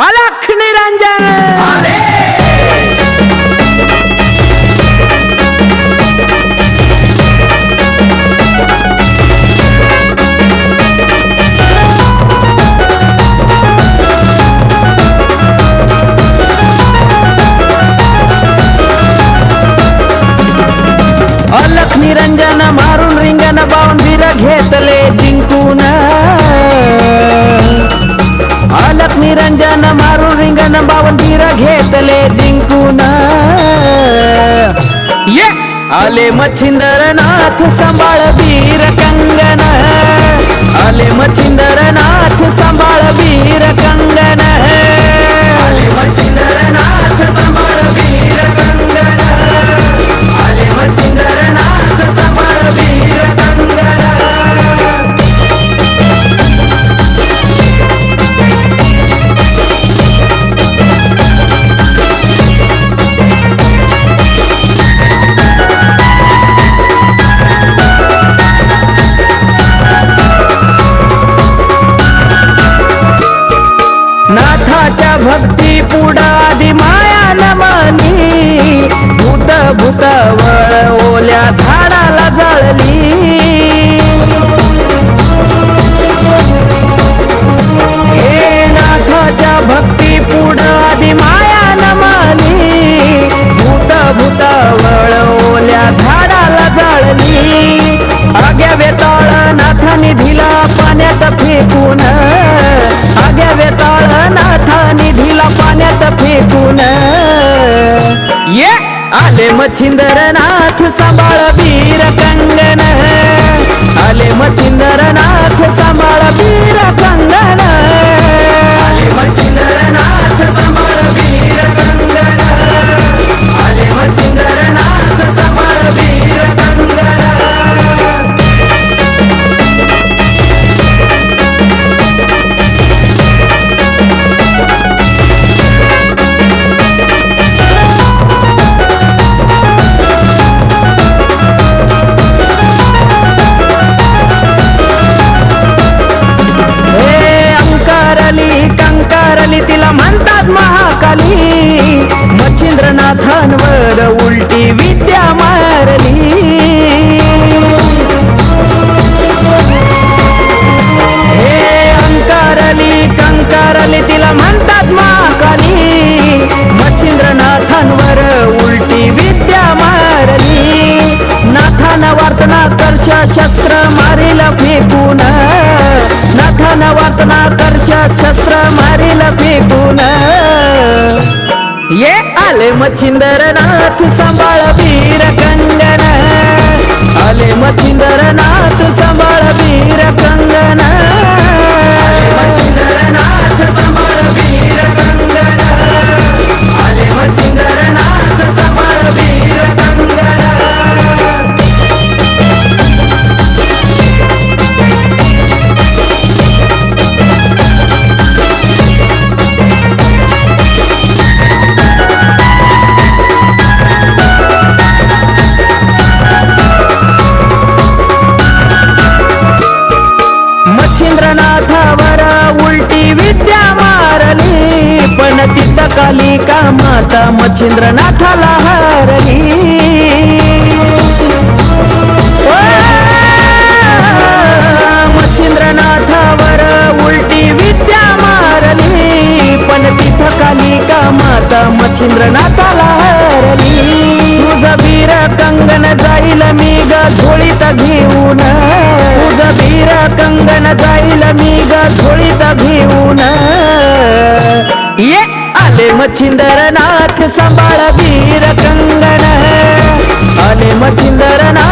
अलख निरंजन मच्छिंदरनाथ सांभाळ वीर कंगन. आले मच्छिंदरनाथ सांभाळ वीर कंगन. नाथाच्या भक्ती पुढादी माया नमनी. भूत भूतवळ ओल्या झाडाला जळली. हे नाथाच्या भक्ती पुढादी माया नमनी. भूत भूतवळ ओल्या झाडाला जळली. आग्या घेऊन ये. आले मच्छिंदरनाथ सांभाळ वीर कंगन. आले मच्छिंदरनाथ म्हणतात महाकाली. मच्छिंद्रनाथांवर उलटी विद्या मारली. हे अंकारली कंकारली तिला म्हणतात महाकाली. मच्छिंद्रनाथांवर उलटी विद्या मारली. नाथान वार्तना कर्ष शस्त्र मारिल फेकून नाथान वार्तना दर्श शस्त्र मारील फेकून. ये आले मच्छिंदरनाथ सांभाळ वीर कंगन. आले मच्छिंदरनाथ सांभाळ वीर कंगन. कालिका माता मच्छिंद्रनाथाला हारली? मच्छिंद्रनाथावर उलटी विद्या मारली पण तिथं कालिका माता मच्छिंद्रनाथाला हरली? तुझं बीर कंगन जाईल मी ग झोळीत घेऊन. तुझं बीर कंगन जाईल मी ग झोळीत घेऊन. आले संभाळ वीर कंगन. आले मच्छिंदरनाथ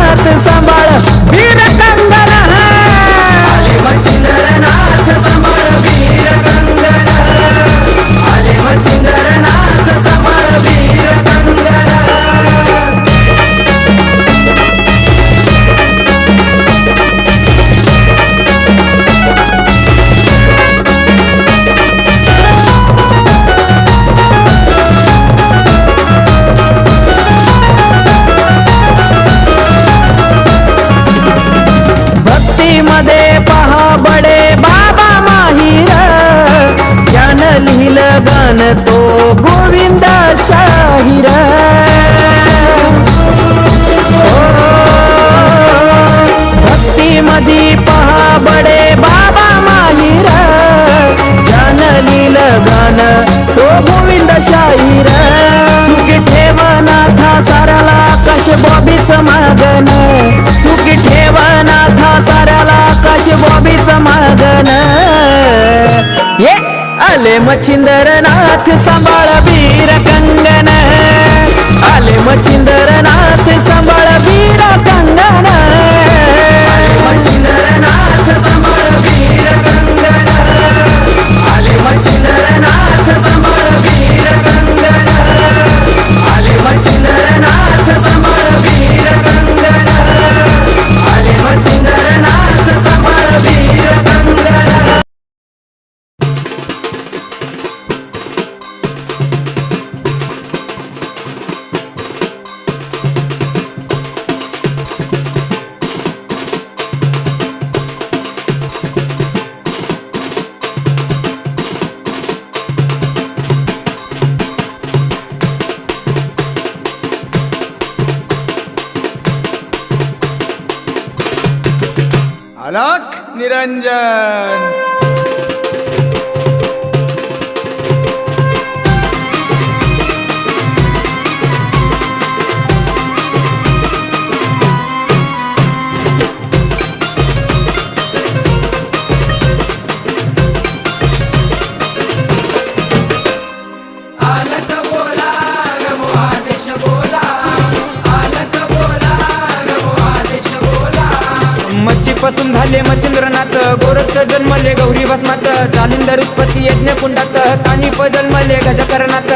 तो गोविंद शाहीर. भक्ती मधी पहा बडे बाबा माहिर. ज्ञान लील गान तो गोविंद शाहीर. सुखी ठेव नाथा साऱ्याला कश बॉबीच मागन आले मच्छिंदरनाथ सांभाळ वीर कंगन. आले मच्छिंदरनाथ सांभाळ அலாக் நிரஞ்சன். झाले मच्छिंद्रनाथ गोरक्ष जन्मले गौरी भस्मात जालिंदर उत्पत्ती यज्ञ कुंडात कानिप जन्मले गजकरणात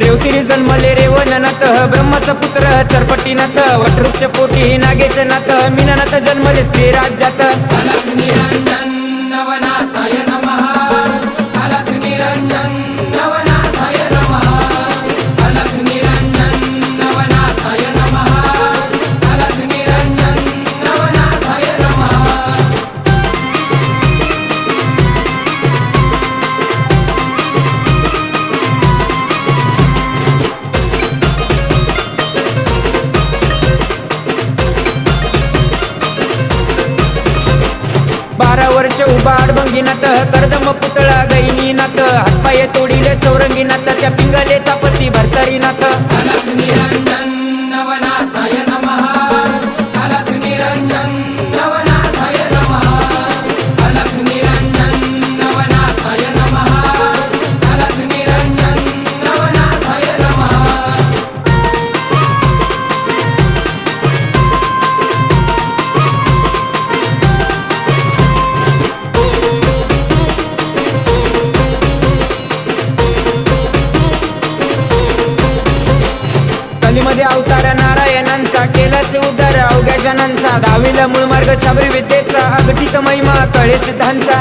रेवतिरी जन्मले रेवणनाथ ब्रह्माचा पुत्र चरपटी चरपटीनाथ वटवृक्ष पोटी नागेशनाथ मीननाथ जन्मले स्त्री राज्यात. नात त्या पिंगलेचा पती भरतरी नात जनांचा दहावीला मूळ मार्ग शबरी विद्येचा अगटीत महिमा कळे सिद्धांचा.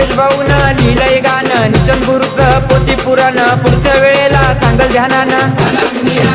ध्यान सिद्धेश भाऊन लिहिलंय गाणं. निशन गुरुचं पोती पुराण पुढच्या वेळेला सांगल ध्यानानं.